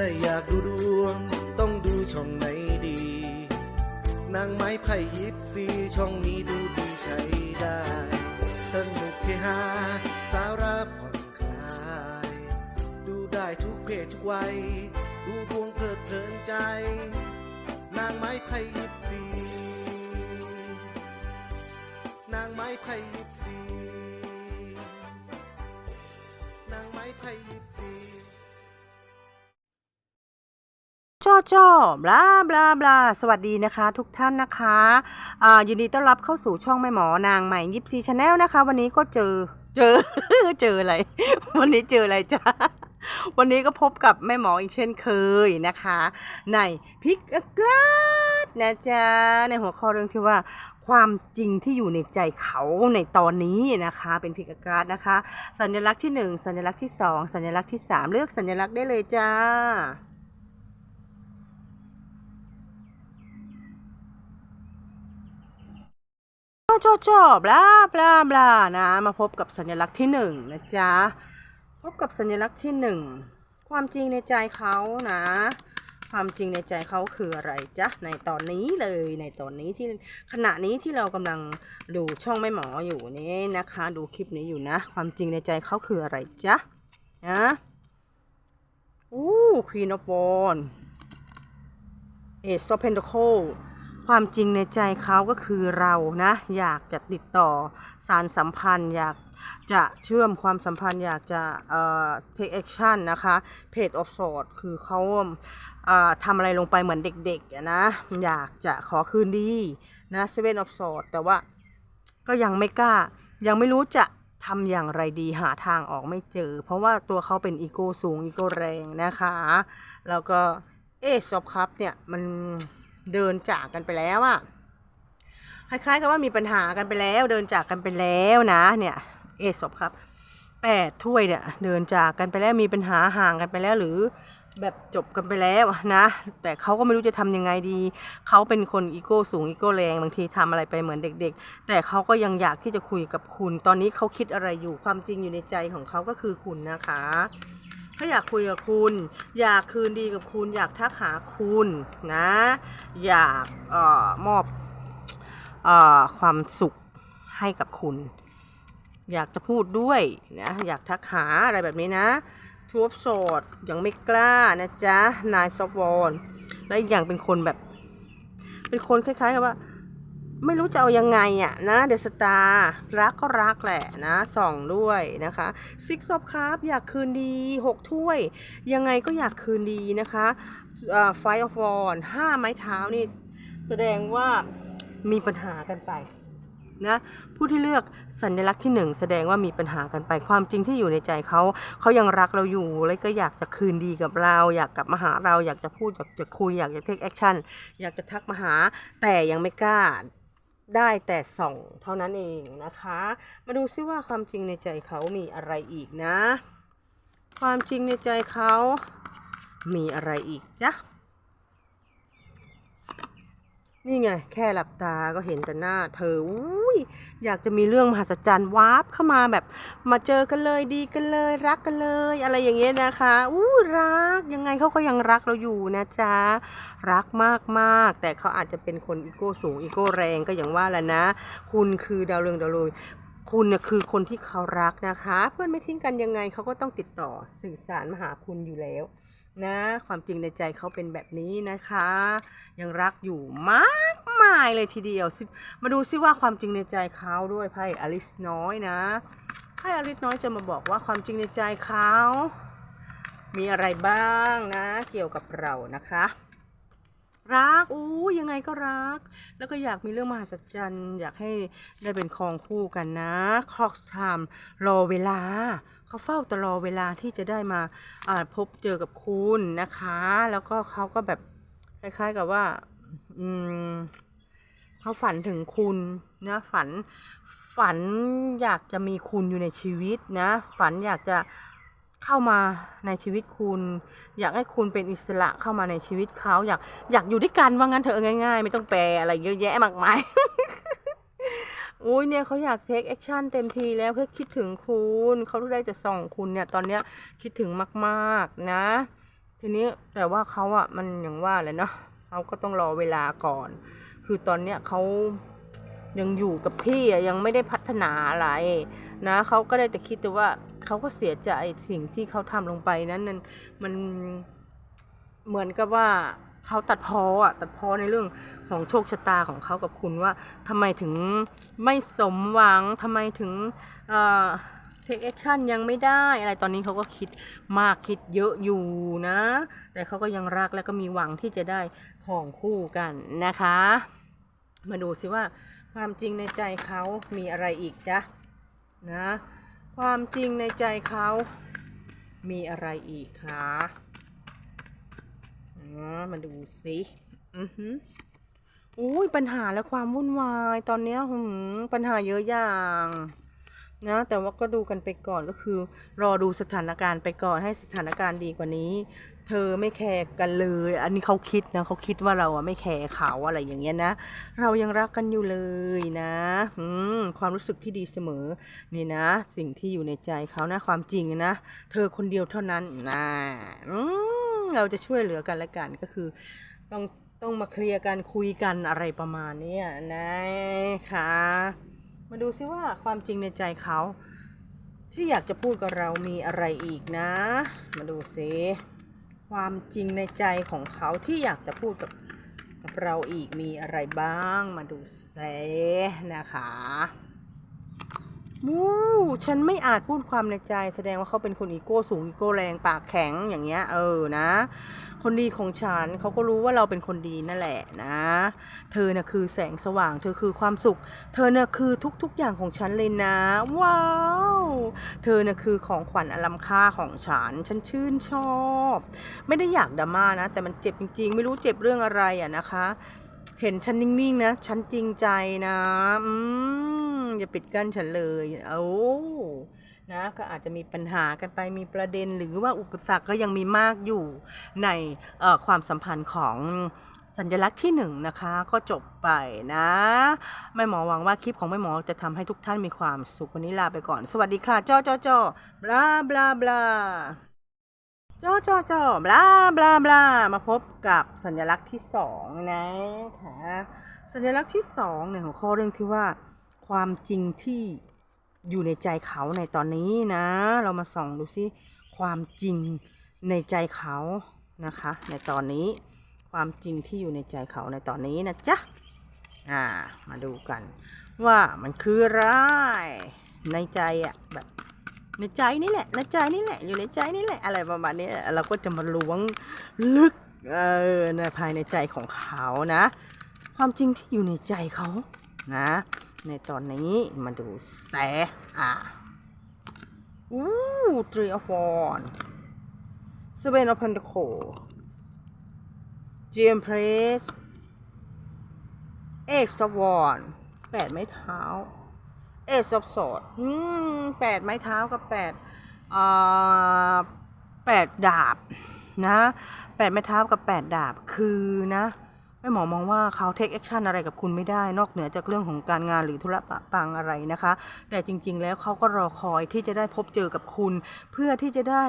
ถ้าอยากดูดวง ต้องดูช่องไหนดี นางไม้ไผ่ยิปซีช่องนี้ดูดีใช้ได้สนุกเฮฮาสาระผ่อนคลาย ดูได้ทุกเพศทุกวัย ดูดวงเพลิดเพลินใจ นางไม้ไผ่ยิปซีนางไม้ไผ่ยิปซีนางไม้ไผ่ยิป จ้อจ้อบลาบลาบลาสวัสดีนะคะ ทุกท่านนะคะอ่ายินดีต้อนรับเข้าสู่ช่องแม่หมอนางใหม่ยิปซีชาแนลนะคะ วันนี้ก็เจอเจอเจออะไร วันนี้เจออะไรจ้าวันนี้ก็พบกับแม่หมออีกเช่นเคยนะคะ ในพิกกราดนะจ๊ะในหัวข้อเรื่องที่ว่าความจริงที่อยู่ในใจเขาในตอนนี้นะคะ เป็นพิกการ์ดนะคะ สัญลักษณ์ที่หนึ่งสัญลักษณ์ที่สองสัญลักษณ์ที่สามเลือกสัญลักษณ์ได้เลยจ้า จอจบลาบลาบลานะ มาพบกับสัญลักษณ์ที่หนึ่งนะจ๊ะ พบกับสัญลักษณ์ที่หนึ่ง ความจริงในใจเขานะ ความจริงในใจเขาคืออะไรจ๊ะ ในตอนนี้เลย ในตอนนี้ที่ขณะนี้ที่เรากำลังดูช่องแม่หมออยู่นี่นะคะ ดูคลิปนี้อยู่นะ ความจริงในใจเขาคืออะไรจ๊ะ นะอู้ควีนอฟวอนเอซอเพนโ c โค ความจริงในใจเขาก็คือเรานะอยากจะติดต่อสารสัมพันธ์ อยากจะเชื่อมความสัมพันธ์ อยากจะเอ่อ take action นะคะ page of swords คือเขาเอ่อทำอะไรลงไปเหมือนเด็กๆนะอยากจะขอคืนดีนะ seven of s o r d แต่ว่าก็ยังไม่กล้ายังไม่รู้จะทำอย่างไรดีหาทางออกไม่เจอ เพราะว่าตัวเขาเป็นอีโก้สูงอีโก้แรงนะคะ แล้วก็เอซอบครับเนี่ยมัน เดินจากกันไปแล้วอะคล้ายๆกับว่ามีปัญหากันไปแล้วเดินจากกันไปแล้วนะเนี่ยเอซอบครับแปดถ้วยเนี่ยเดินจากกันไปแล้วมีปัญหาห่างกันไปแล้วหรือแบบจบกันไปแล้วนะ แต่เขาก็ไม่รู้จะทำยังไงดี เขาเป็นคนอีโก้สูงอีโก้แรงบางทีทำอะไรไปเหมือนเด็ก ๆ แต่เขาก็ยังอยากที่จะคุยกับคุณ ตอนนี้เขาคิดอะไรอยู่ความจริงอยู่ในใจของเขาก็คือคุณนะคะ เขาอยากคุยกับคุณ อยากคืนดีกับคุณ อยากทักหาคุณนะ อยากออมอบออความสุขให้กับคุณ อยากจะพูดด้วยนะอยากทักหาอะไรแบบนี้นะทูบโสดยังไม่กล้านะจ๊ะนายซอฟวอนและอีกอย่างเป็นคนแบบ เป็นคนคล้ายๆกับว่า ไม่รู้จะเอายังไงอะนะเดสตาร์รักก็รักแหละนะส่องด้วยนะคะซิกซอบครับอยากคืนดีหกถ้วย ยังไงก็อยากคืนดีนะคะไฟออฟอนห้าไม้เท้านี่ แสดงว่ามีปัญหากันไปนะผู้ที่เลือกสัญลักษณ์ที่หนึ่งแสดงว่ามีปัญหากันไปความจริงที่อยู่ในใจเขาเขายังรักเราอยู่แล้วก็อยากจะคืนดีกับเรา อยากกลับมาหาเราอยากจะพูดอยากจะคุยอยากจะเทคแอคชั่นอยากจะทักมาหา แต่ยังไม่กล้า ได้แต่ส่องเท่านั้นเองนะคะ มาดูซิว่าความจริงในใจเขามีอะไรอีกนะ ความจริงในใจเขามีอะไรอีกจ๊ะ นี่ไง แค่หลับตาก็เห็นแต่หน้า เธออุ้ยอยากจะมีเรื่องมหัศจรรย์วาร์ปเข้ามาแบบมาเจอกันเลยดีกันเลย รักกันเลย อะไรอย่างเงี้ยนะคะอู้รักยังไงเขาก็ยังรักเราอยู่นะจ๊ะรักมากมากๆแต่เขาอาจจะเป็นคนอีโก้สูงอีโก้แรงก็อย่างว่าแหละนะ คุณคือดาวเรืองดาวโรยคุณน่ะคือคนที่เขารักนะคะ เพื่อนไม่ทิ้งกันยังไงเขาก็ต้องติดต่อสื่อสารมาหาคุณอยู่แล้ว นะความจริงในใจเขาเป็นแบบนี้นะคะ ยังรักอยู่มากมายเลยทีเดียว มาดูซิว่าความจริงในใจเขาด้วยไพ่อลิสน้อยนะไพ่อลิสน้อยจะมาบอกว่าความจริงในใจเขา มีอะไรบ้างนะ เกี่ยวกับเรานะคะ รักอู้ยังไงก็รัก แล้วก็อยากมีเรื่องมหัศจรรย์ อยากให้ได้เป็นครองคู่กันนะคลอกไทม์รอเวลาเขาเฝ้าตลอดเวลาที่จะได้มาอ่าพบเจอกับคุณนะคะ แล้วก็เขาก็แบบคล้ายๆกับว่าอืมเขาฝันถึงคุณนะฝันฝันอยากจะมีคุณอยู่ในชีวิตนะ ฝันอยากจะ เข้ามาในชีวิตคุณ อยากให้คุณเป็นอิสระเข้ามาในชีวิตเขาอยากอยากอยู่ด้วยกันว่างั้นเถอะง่าย ๆ ไม่ต้องแปลอะไรเยอะแยะมากมายอุ้ยเนี่ยเขาอยากเทคแอคชั่นเต็มทีแล้วเพื่อคิดถึงคุณเขาได้จะส่องคุณเนี่ย ตอนเนี้ยคิดถึงมากๆนะ ทีนี้แต่ว่าเขาอะมันอย่างว่าเลยเนาะเขาก็ต้องรอเวลาก่อน คือตอนเนี้ยเขา ยังอยู่กับที่อะยังไม่ได้พัฒนาอะไรนะเขาก็ได้แต่คิดแต่ว่าเขาก็เสียใจสิ่งที่เขาทำลงไปนั้นมันมันเหมือนกับว่าเขาตัดพ้ออะตัดพ้อในเรื่องของโชคชะตาของเขากับคุณว่าทำไมถึงไม่สมหวังทำไมถึงเอ่อ take action ยังไม่ได้อะไรตอนนี้เขาก็คิดมากคิดเยอะอยู่นะ แต่เขาก็ยังรักและก็มีหวังที่จะได้ของคู่กันนะคะ มาดูสิว่า ความจริงในใจเขามีอะไรอีกจ๊ะนะความจริงในใจเขามีอะไรอีกคะอ๋อมาดูสิอือหืออุ้ยปัญหาและความวุ่นวาย ตอนนี้หืมปัญหาเยอะอย่าง นะแต่ว่าก็ดูกันไปก่อนก็คือ รอดูสถานการณ์ไปก่อนให้สถานการณ์ดีกว่านี้ เธอไม่แคร์กันเลย อันนี้เขาคิดนะเขาคิดว่าเราอะไม่แคร์เขาอะไรอย่างเงี้ยนะเรายังรักกันอยู่เลยนะอืมความรู้สึกที่ดีเสมอนี่นะ สิ่งที่อยู่ในใจเขานะความจริงนะเธอคนเดียวเท่านั้นนะอืมเราจะช่วยเหลือกันและกันก็คือต้องต้องมาเคลียร์กันคุยกันอะไรประมาณนี้นะคะ มาดูซิว่าความจริงในใจเขา ที่อยากจะพูดกับเรามีอะไรอีกนะ มาดูซิความจริงในใจของเขาที่อยากจะพูดกับกับเราอีกมีอะไรบ้าง มาดูเซนะคะมูฉันไม่อาจพูดความในใจ แสดงว่าเขาเป็นคนอีโก้สูงอีโก้แรงปากแข็งอย่างเงี้ยเออนะ คนดีของฉันเขาก็รู้ว่าเราเป็นคนดีนั่นแหละนะ เธอน่ะคือแสงสว่าง เธอคือความสุข เธอน่ะคือทุกๆอย่างของฉันเลยนะ ว้าว เธอน่ะคือของขวัญอล้ำค่าของฉัน ฉันชื่นชอบ ไม่ได้อยากดราม่านะ แต่มันเจ็บจริง ๆ ไม่รู้เจ็บเรื่องอะไรอะนะคะ เห็นฉันนิ่งๆนะ ฉันจริงใจนะ อืมอย่าปิดกั้นฉันเลย โอ้ นะก็อาจจะมีปัญหากันไปมีประเด็นหรือว่าอุปสรรคก็ยังมีมากอยู่ในความสัมพันธ์ของสัญลักษณ์ที่หนึ่งนะคะก็จบไปนะแม่หมอหวังว่าคลิปของแม่หมอจะทำให้ทุกท่านมีความสุขวันนี้ลาไปก่อน สวัสดีค่ะจ้อจ้อจ้อบลาบลาบลาจ้อจ้อจ้อบลาบลาบลามาพบกับสัญลักษณ์ที่สองนะคะสัญลักษณ์ที่สองเนี่ยของข้อเรื่องที่ว่าความจริงที่ อยู่ในใจเขาในตอนนี้นะ เรามาส่องดูซิความจริงในใจเขานะคะ ในตอนนี้ความจริงที่อยู่ในใจเขาในตอนนี้นะจ๊ะอ่ามาดูกัน ว่ามันคืออะไรในใจอะแบบในใจนี่แหละในใจนี่แหละ อยู่ในใจนี่แหละอะไรประมาณนี้เราก็จะมาล้วงลึกเออในภายในใจของเขานะ ความจริงที่อยู่ในใจเขานะ ในตอนนี้มาดูแสอ่าอู้ three of wands seven of pentacles GM Press X of Wands แปดไม้เท้า Ace of Swords อืมแปดไม้เท้ากับแปดอ่าแปดดาบนะแปดไม้เท้ากับแปดดาบคือนะ แม่หมอมองว่าเขาเทคแอคชั่นอะไรกับคุณไม่ได้ นอกเหนือจากเรื่องของการงานหรือธุระปะปังอะไรนะคะ แต่จริง ๆ แล้วเขาก็รอคอยที่จะได้พบเจอกับคุณ เพื่อที่จะได้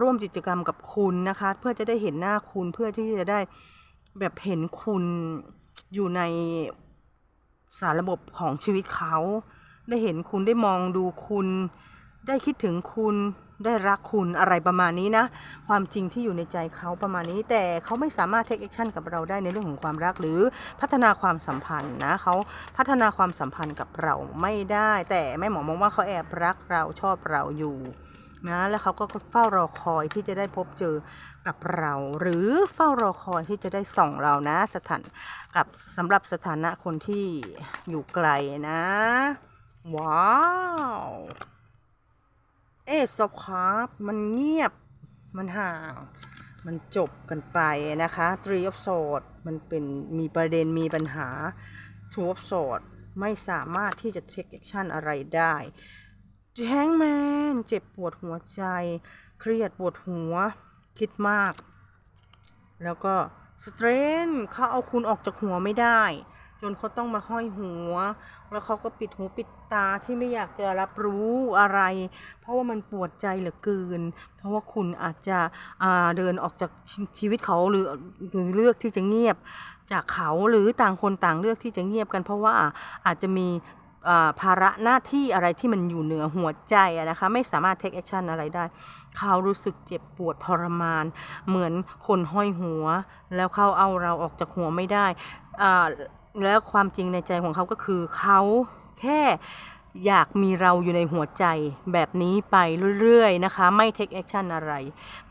ร่วมกิจกรรมกับคุณนะคะ เพื่อจะได้เห็นหน้าคุณเพื่อที่จะได้แบบเห็นคุณอยู่ในสารระบบของชีวิตเขา ได้เห็นคุณได้มองดูคุณ ได้คิดถึงคุณ ได้รักคุณอะไรประมาณนี้นะ ความจริงที่อยู่ในใจเขาประมาณนี้ แต่เขาไม่สามารถเทคแอคชั่นกับเราได้ในเรื่องของความรักหรือพัฒนาความสัมพันธ์นะเขาพัฒนาความสัมพันธ์กับเราไม่ได้ แต่แม่หมอมองว่าเขาแอบรักเราชอบเราอยู่นะแล้วเขาก็เฝ้ารอคอยที่จะได้พบเจอกับเรา หรือเฝ้ารอคอยที่จะได้ส่องเรานะ สถานกับสำหรับสถานะคนที่อยู่ไกลนะ ว้าว เอสอบครับมันเงียบมันห่าง มันจบกันไปนะคะ Three of Swords มันเป็นมีประเด็นมีปัญหา Two of Swords ไม่สามารถที่จะ take action อะไรได้ Hangman เจ็บปวดหัวใจ เครียดปวดหัว คิดมาก แล้วก็ Strain เขาเอาคุณออกจากหัวไม่ได้ จนเขาต้องมาห้อยหัว แล้วเขาก็ปิดหูปิดตาที่ไม่อยากจะรับรู้อะไร เพราะว่ามันปวดใจเหลือเกิน เพราะว่าคุณอาจจะเดินออกจากชีวิตเขาหรือหรือเลือกที่จะเงียบจากเขาหรือต่างคนต่างเลือกที่จะเงียบกัน เพราะว่าอาจจะมีภาระหน้าที่อะไรที่มันอยู่เหนือหัวใจนะคะไม่สามารถ take action อะไรได้ เขารู้สึกเจ็บปวดทรมาน เหมือนคนห้อยหัว แล้วเขาเอาเราออกจากหัวไม่ได้ แล้วความจริงในใจของเขาก็คือเขาแค่อยากมีเราอยู่ในหัวใจแบบนี้ไปเรื่อยๆนะคะ ไม่ take action อะไร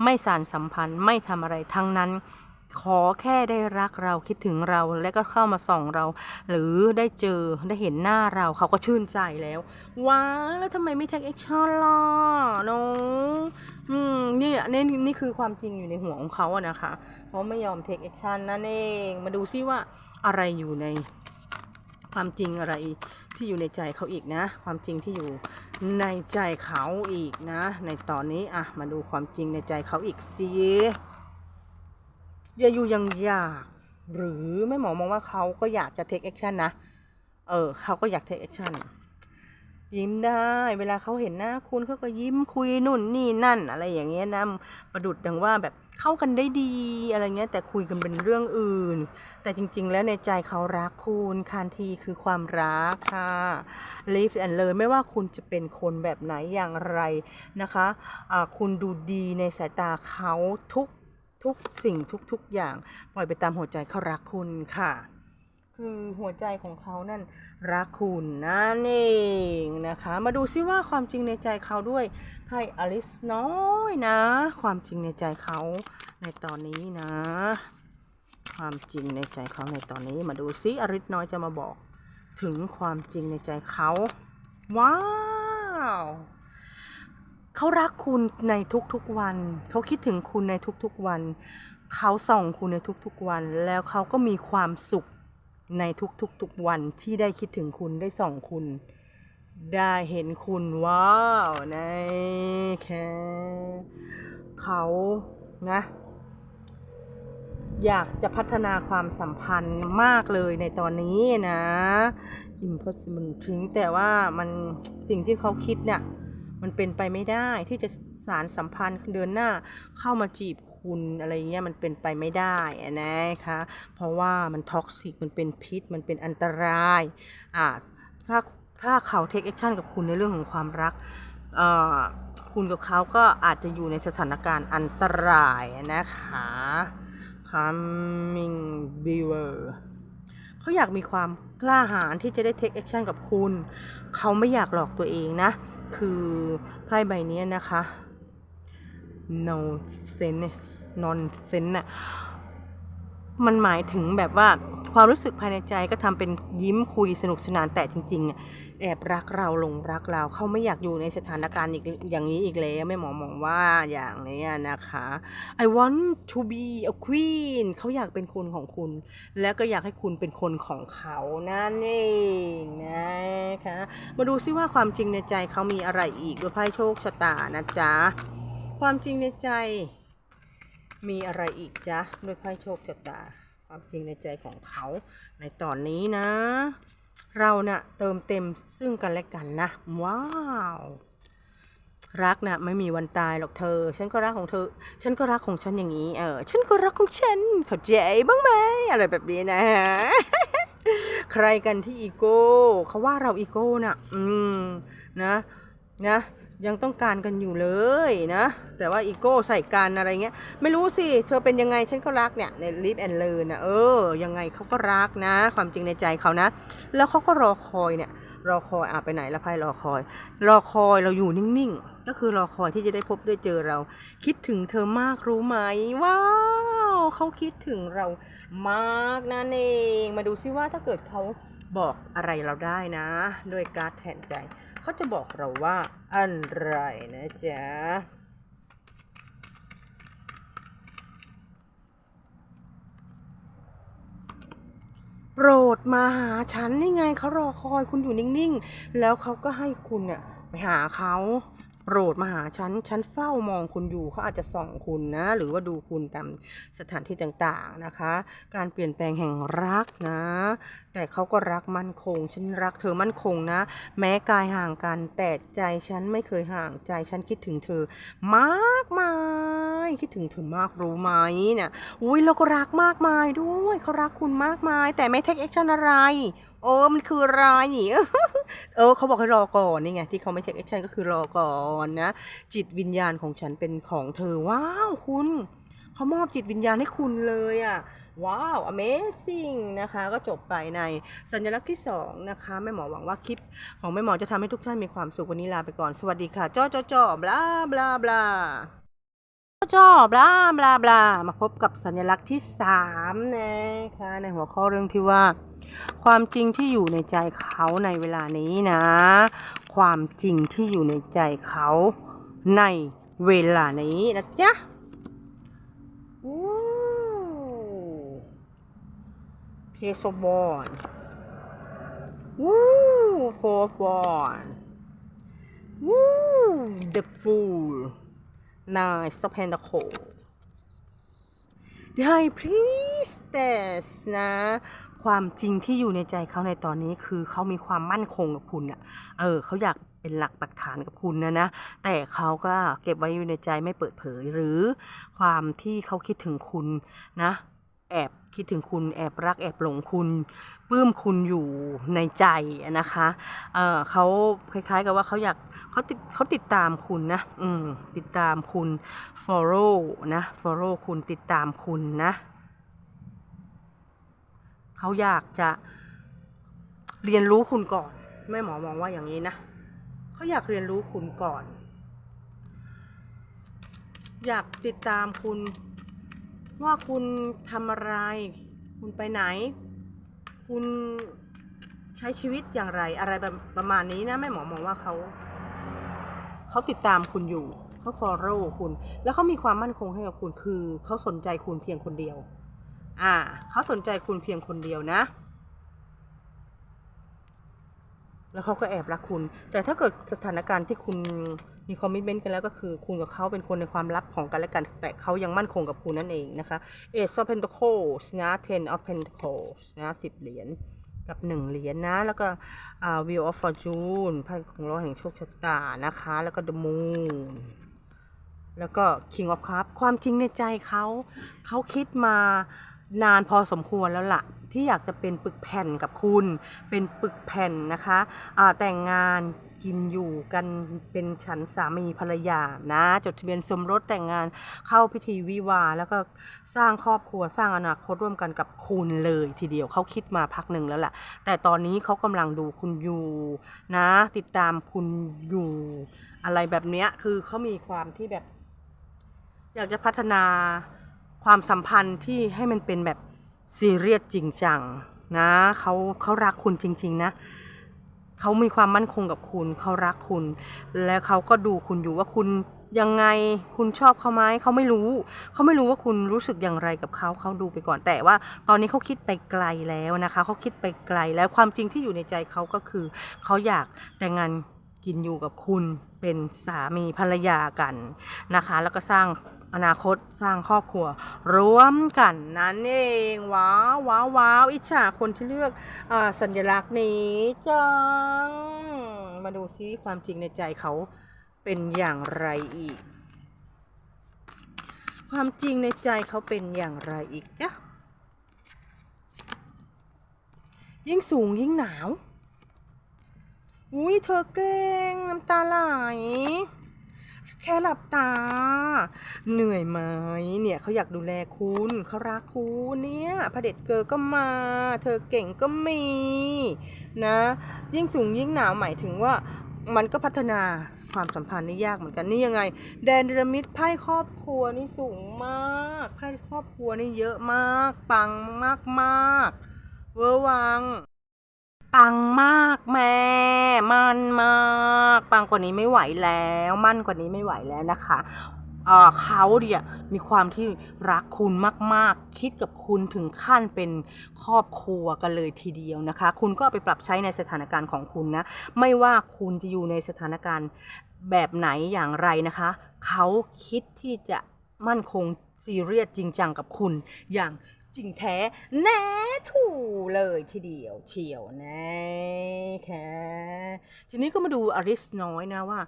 ไม่สานสัมพันธ์ไม่ทำอะไรทั้งนั้น ขอแค่ได้รักเราคิดถึงเราแล้วก็เข้ามาส่องเรา หรือได้เจอได้เห็นหน้าเราเขาก็ชื่นใจแล้ว ว้าแล้วทำไมไม่ take action ล่ะน้องอืมนี่นี่นี่คือความจริงอยู่ในหัวของเขาอะนะคะเขาไม่ยอม take action นั่นเอง มาดูซิว่า อะไรอยู่ในความจริงอะไรที่อยู่ในใจเขาอีกนะ ความจริงที่อยู่ในใจเขาอีกนะ ในตอนนี้อะมาดูความจริงในใจเขาอีกสิอย่าอยู่ยังอยากหรือไม่หมอมองว่าเขาก็อยากจะเทคแอคชั่นนะ เออเขาก็อยากเทคแอคชั่น ยิ้มได้ เวลาเขาเห็นหน้าคุณเขาก็ยิ้มคุยนู่นนี่นั่น อะไรอย่างเงี้ยนะประดุดดังว่าแบบเข้ากันได้ดีอะไรเงี้ย แต่คุยกันเป็นเรื่องอื่น แต่จริงๆ แล้วในใจเขารักคุณคานทีคือความรักค่ะ live and learn ไม่ว่าคุณจะเป็นคนแบบไหนอย่างไรนะคะะคุณดูดีในสายตาเขาทุกทุกสิ่งทุกๆอย่าง ปล่อยไปตามหัวใจเขารักคุณค่ะ คือหัวใจของเขานั่นรักคุณนั่นเองนะคะ มาดูซิว่าความจริงในใจเขาด้วยไพ่อลิสน้อยนะ ความจริงในใจเขาในตอนนี้นะ ความจริงในใจเขาในตอนนี้ มาดูซิอริสน้อยจะมาบอกถึงความจริงในใจเขาว้าวเขารักคุณในทุกๆวัน เขาคิดถึงคุณในทุกๆวัน เขาส่องคุณในทุกๆวัน แล้วเขาก็มีความสุข ในทุกๆๆวันที่ได้คิดถึงคุณได้ส่องคุณ ได้เห็นคุณว้าวในแค่เขานะ อยากจะพัฒนาความสัมพันธ์มากเลยในตอนนี้นะ impossible ถึงแต่ว่ามันสิ่งที่เขาคิดเนี่ย มันเป็นไปไม่ได้ที่จะสารสัมพันธ์เดินหน้าเข้ามาจีบคุณอะไรเงี้ยมันเป็นไปไม่ได้นะคะ เพราะว่ามันท็อกซิกมันเป็นพิษ มันเป็นอันตรายอ่าถ้าถ้าเขาเทคแอคชั่นกับคุณในเรื่องของความรักเอ่อคุณกับเขาก็อาจจะอยู่ในสถานการณ์อันตรายนะคะ coming beaver เขาอยากมีความกล้าหาญที่จะได้ take action กับคุณ เขาไม่อยากหลอกตัวเองนะ คือไพ่ใบนี้นะคะ no sense nonsense น่ะมันหมายถึงแบบว่า ความรู้สึกภายในใจก็ทำเป็นยิ้มคุยสนุกสนานแต่จริงๆ แอบรักเราหลงรักเราเขาไม่อยากอยู่ในสถานการณ์อีกอย่างนี้อีกแล้วไม่หมอมองว่าอย่างนี้นะคะ I want to be a queen เขาอยากเป็นคนของคุณ แล้วก็อยากให้คุณเป็นคนของเขานั่นเองนะคะมาดูซิว่าความจริงในใจเขามีอะไรอีกด้วยไพ่โชคชะตานะจ๊ะความจริงในใจมีอะไรอีกจ๊ะด้วยไพ่โชคชะตา ความจริงในใจของเขาในตอนนี้นะ เราเนะ่ะเติมเต็มซึ่งกันและกันนะ ว้าว รักนะ่ะไม่มีวันตายหรอกเธอ ฉันก็รักของเธอ ฉันก็รักของฉันอย่างนี้ เออ ฉันก็รักของฉันเข้าใจบ้างไหมอะไรแบบนี้นะใครกันที่อีโก้เขาว่าเราอีโก้น่ะ อืมนะ นะ ยังต้องการกันอยู่เลยนะ แต่ว่าอีโก้ใส่กันอะไรเงี้ย ไม่รู้สิ เธอเป็นยังไงฉันก็รักเนี่ยในลิฟแอนเลนนะเออ ยังไงเขาก็รักนะ ความจริงในใจเขานะ แล้วเขาก็รอคอยเนี่ย รอคอยอะไปไหนละไพ่รอคอย รอคอยเราอยู่นิ่งๆ ก็คือรอคอยที่จะได้พบได้เจอเรา คิดถึงเธอมากรู้ไหมว้าวเขาคิดถึงเรามากนั่นเอง มาดูซิว่าถ้าเกิดเขาบอกอะไรเราได้นะ ด้วยการ์ดแทนใจ เขาจะบอกเราว่าอะไรนะจ๊ะโปรดมาหาฉันนี่ไงเขารอคอยคุณอยู่นิ่งๆ แล้วเขาก็ให้คุณเนี่ยไปหาเขา โปรดมาหาฉัน ฉันเฝ้ามองคุณอยู่เขาอาจจะส่องคุณนะ หรือว่าดูคุณตามสถานที่ต่างๆนะคะ การเปลี่ยนแปลงแห่งรักนะ แต่เขาก็รักมั่นคง ฉันรักเธอมั่นคงนะ แม้กายห่างกัน แต่ใจฉันไม่เคยห่างใจฉันคิดถึงเธอ มากมาย คิดถึงเธอมากรู้ไหมเนี่ยอุ้ยแล้วก็รักมากมายด้วยเขารักคุณมากมาย แต่ไม่เทคแอคชั่นอะไร เออมันคือรอะไรเออเขาบอกให้รอก่อนนี่ไงที่เขาไม่เทคแอคชั่นก็คือรอก่อนนะ จิตวิญญาณของฉันเป็นของเธอ ว้าวคุณเขามอบจิตวิญญาณให้คุณเลยอะ่ะ ว้าว amazing นะคะ ก็จบไปในสัญลักษณ์ที่สองนะคะแม่หมอหวังว่าคลิปของแม่หมอจะทำให้ทุกท่านมีความสุขวันนี้ลาไปก่อน สวัสดีค่ะจ้อจ้อจ้อบลาบลาบลา จอบลาบลาบลามาพบกับสัญลักษณ์ที่สามนะคะในหัวข้อเรื่องที่ว่า ความจริงที่อยู่ในใจเขาในเวลานี้นะ ความจริงที่อยู่ในใจเขาในเวลานี้นะจ๊ะอู้เพโซบอนวู้โฟร์บอนวู้ the fool Nine of Pentacles The High Priestess นะ ความจริงที่อยู่ในใจเขาในตอนนี้คือเขามีความมั่นคงกับคุณอะเออเขาอยากเป็นหลักปักฐานกับคุณนะนะ แต่เขาก็เก็บไว้อยู่ในใจไม่เปิดเผยหรือความที่เขาคิดถึงคุณนะ แอบคิดถึงคุณแอบรักแอบหลงคุณปลื้มคุณอยู่ในใจนะคะเออเขาคล้ายๆกับว่าเขาอยากเขาติดเขาติดตามคุณนะอืมติดตามคุณ follow นะ follow คุณติดตามคุณนะเขาอยากจะเรียนรู้คุณก่อนแม่หมอมองว่าอย่างนี้นะเขาอยากเรียนรู้คุณก่อน อยากติดตามคุณ ว่าคุณทำอะไร คุณไปไหน คุณใช้ชีวิตอย่างไร อะไรแบบประมาณนี้นะแม่หมอมองว่าเขาเขาติดตามคุณอยู่เขาฟอลโล่คุณ แล้วเขามีความมั่นคงให้กับคุณคือเขาสนใจคุณเพียงคนเดียว อ่าเขาสนใจคุณเพียงคนเดียวนะ แล้วเขาก็แอบรักคุณ แต่ถ้าเกิดสถานการณ์ที่คุณมีคอมมิชเมนต์กันแล้วก็คือคุณกับเขาเป็นคนในความลับของกันและกัน แต่เขายังมั่นคงกับคุณนั่นเองนะคะ Ace of Pentacles นะ Ten of Pentacles นะสิบเหรียญกับหนึ่งเหรียญนะ แล้วก็ Wheel of Fortune ไพ่ของเราแห่งโชคชะตานะคะ แล้วก็ The Moon แล้วก็ King of Cups ความจริงในใจเขา เขาคิดมานานพอสมควรแล้วล่ะ ที่อยากจะเป็นปึกแผ่นกับคุณ เป็นปึกแผ่นนะคะอ่าแต่งงานกินอยู่กันเป็นฉันสามีภรรยานะจดทะเบียนสมรสแต่งงานเข้าพิธีวิวาแล้วก็สร้างครอบครัวสร้างอนาคตร่วมกันกับคุณเลยทีเดียวเขาคิดมาพักหนึ่งแล้วแหละแต่ตอนนี้เขากำลังดูคุณอยู่นะ ติดตามคุณอยู่อะไรแบบเนี้ยคือเขามีความที่แบบ อยากจะพัฒนาความสัมพันธ์ที่ให้มันเป็นแบบ ซีเรียสจริงจังนะเขาเขารักคุณจริง ๆ นะเขามีความมั่นคงกับคุณเขารักคุณ และเขาก็ดูคุณอยู่ว่าคุณยังไงคุณชอบเขาไหมเขาไม่รู้ เขาไม่รู้ว่าคุณรู้สึกอย่างไรกับเขาเขาดูไปก่อนแต่ว่า ตอนนี้เขาคิดไปไกลแล้วนะคะเขาคิดไปไกลแล้วความจริงที่อยู่ในใจเขาก็คือเขาอยากแต่งงานกินอยู่กับคุณเป็นสามีภรรยากันนะคะ แล้วก็สร้าง อนาคตสร้างครอบครัวร่วมกันนั่นเองว้าวว้าวว้าวอิจฉาคนที่เลือกอาสัญลักษณ์นี้จังมาดูซิความจริงในใจเขาเป็นอย่างไรอีก ความจริงในใจเขาเป็นอย่างไรอีกจ้ะยิ่งสูงยิ่งหนาว อุ้ยเธอเก่งน้ำตาไหล แค่หลับตา เหนื่อยไหมเนี่ยเขาอยากดูแลคุณเขารักคุณเนี่ยพระเด็จเกอก็มา เธอเก่งก็มีนะ ยิ่งสูงยิ่งหนาวหมายถึงว่ามันก็พัฒนาความสัมพันธ์นี่ยากเหมือนกันนี่ยังไง แดนเดรมิดไพ่ครอบครัวนี่สูงมากไพ่ครอบครัวนี่เยอะมาก ปังมากมากๆเวอร์วัง ปังมากแม่ มันมาก ปังกว่านี้ไม่ไหวแล้ว มั่นกว่านี้ไม่ไหวแล้วนะคะเออเขาเนี่ยมีความที่รักคุณมาก ๆ คิดกับคุณถึงขั้นเป็นครอบครัวกันเลยทีเดียวนะคะ คุณก็ไปปรับใช้ในสถานการณ์ของคุณนะ ไม่ว่าคุณจะอยู่ในสถานการณ์แบบไหนอย่างไรนะคะ เขาคิดที่จะมั่นคงซีเรียสจริงจังกับคุณอย่าง จริงแท้แน่ถูเลยทีเดียวเชียวแน่แค่ทีนี้ก็มาดูอริสน้อยนะว่า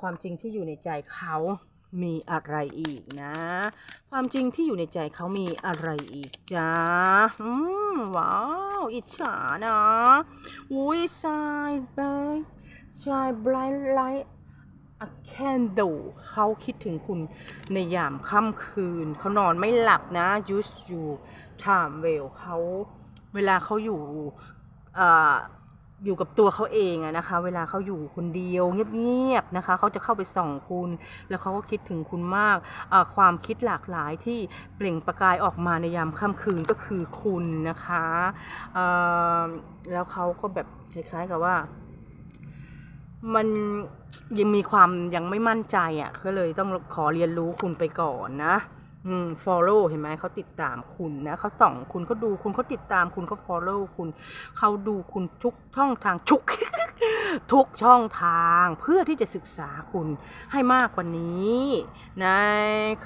ความจริงที่อยู่ในใจเขามีอะไรอีกนะ ความจริงที่อยู่ในใจเขามีอะไรอีกจ้าอืมว้าว อิจฉานะอุ้ยชายบายชายไบรท์ไลท์ a candle เขาคิดถึงคุณในยามค่ำคืน เขานอนไม่หลับนะ use you time well เขาเวลาเขาอยู่ออยู่กับตัวเขาเองอะนะคะ เวลาเขาอยู่คนเดียวเงียบๆนะคะ เขาจะเข้าไปส่องคุณ แล้วเขาก็คิดถึงคุณมาก ความคิดหลากหลายที่เปล่งประกายออกมาในยามค่ำคืนก็คือคุณนะคะ แล้วเขาก็แบบคล้ายๆกับว่า มันยังมีความยังไม่มั่นใจอะก็เลยต้องขอเรียนรู้คุณไปก่อนนะ อืม follow เห็นไหมเขาติดตามคุณนะเขาส่องคุณเขาดูคุณเขาติดตามคุณเขา follow คุณเขาดูคุณทุกช่องทางชุก ทุกช่องทางเพื่อที่จะศึกษาคุณให้มากกว่านี้นะ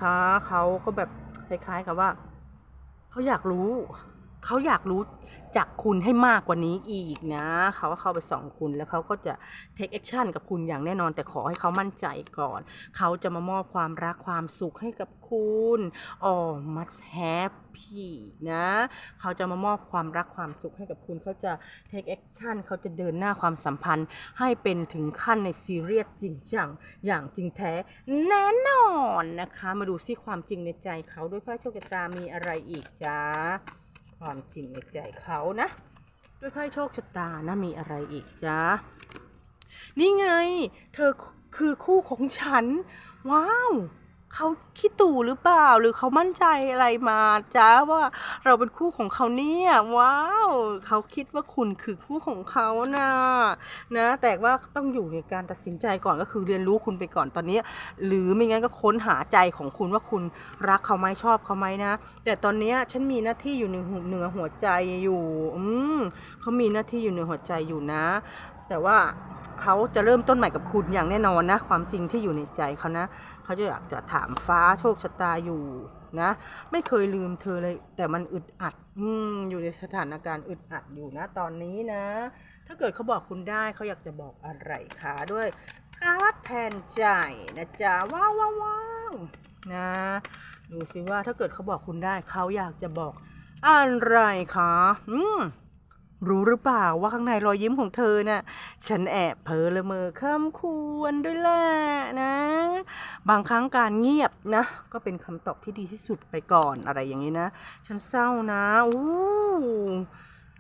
คะเขาก็แบบคล้ายๆกับว่าเขาอยากรู้เขาอยากรู้ จากคุณให้มากกว่านี้อีกนะ เขาก็เข้าไปส่องคุณแล้วเขาก็จะ take action กับคุณอย่างแน่นอน แต่ขอให้เขามั่นใจก่อน เขาจะมามอบความรักความสุขให้กับคุณอ๋อ must happy นะ เขาจะมามอบความรักความสุขให้กับคุณ เขาจะ take action เขาจะเดินหน้าความสัมพันธ์ ให้เป็นถึงขั้นในซีเรียสจริงจังอย่างจริงแท้แน่นอนนะคะ มาดูซิความจริงในใจเขาด้วยพระโชคชะตามีอะไรอีกจ้า ความจริงในใจเขานะ ด้วยไพ่โชคชะตานะมีอะไรอีกจ้านี่ไง เธอคือคู่ของฉัน ว้าว เขาคิดตู่หรือเปล่า หรือเขามั่นใจอะไรมาจ้าว่าเราเป็นคู่ของเขาเนี่ยว้าวเขาคิดว่าคุณคือคู่ของเขานะนะ แต่ว่าต้องอยู่ในการตัดสินใจก่อนก็คือเรียนรู้คุณไปก่อนตอนนี้ หรือไม่งั้นก็ค้นหาใจของคุณว่าคุณรักเขาไหมชอบเขาไหมนะ แต่ตอนนี้ฉันมีหน้าที่อยู่เหนือหัวใจอยู่ อืมเขามีหน้าที่อยู่เหนือหัวใจอยู่นะ แต่ว่าเขาจะเริ่มต้นใหม่กับคุณอย่างแน่นอนนะ ความจริงที่อยู่ในใจเขานะเขาจะอยากจะถามฟ้าโชคชะตาอยู่นะ ไม่เคยลืมเธอเลย แต่มันอึดอัด อืมอยู่ในสถานการณ์อึดอัดอยู่นะ ตอนนี้นะ ถ้าเกิดเขาบอกคุณได้เขาอยากจะบอกอะไรคะด้วยการ์ดแทนใจนะจ๊ะว้าวว้าวว้าวนะดูสิว่าถ้าเกิดเขาบอกคุณได้เขาอยากจะบอกอะไรคะ อืม รู้หรือเปล่าว่าข้างในรอยยิ้มของเธอน่ะฉันแอบเผลอละเมอคำควรด้วยแหละนะ บางครั้งการเงียบนะ ก็เป็นคำตอบที่ดีที่สุดไปก่อนอะไรอย่างนี้นะ ฉันเศร้านะอู้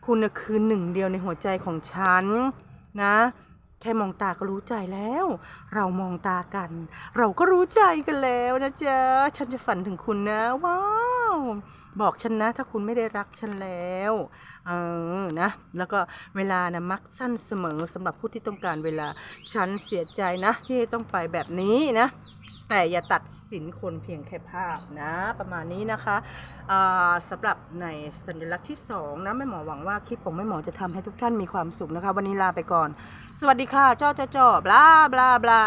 คุณน่ะคือหนึ่งเดียวในหัวใจของฉันนะ แค่มองตาก็รู้ใจแล้ว เรามองตากัน เราก็รู้ใจกันแล้วนะจ๊ะ ฉันจะฝันถึงคุณนะว้า บอกฉันนะ ถ้าคุณไม่ได้รักฉันแล้ว เออนะ แล้วก็เวลานะมักสั้นเสมอสำหรับผู้ที่ต้องการเวลาฉันเสียใจนะ ที่ต้องไปแบบนี้นะ แต่อย่าตัดสินคนเพียงแค่ภาพนะ ประมาณนี้นะคะอ่าสำหรับในสัญลักษณ์ที่สองนะแม่หมอหวังว่าคลิปของแม่หมอจะทำให้ทุกท่านมีความสุขนะคะ วันนี้ลาไปก่อน สวัสดีค่ะจ้อจ้อจ้อบลาบลาบลา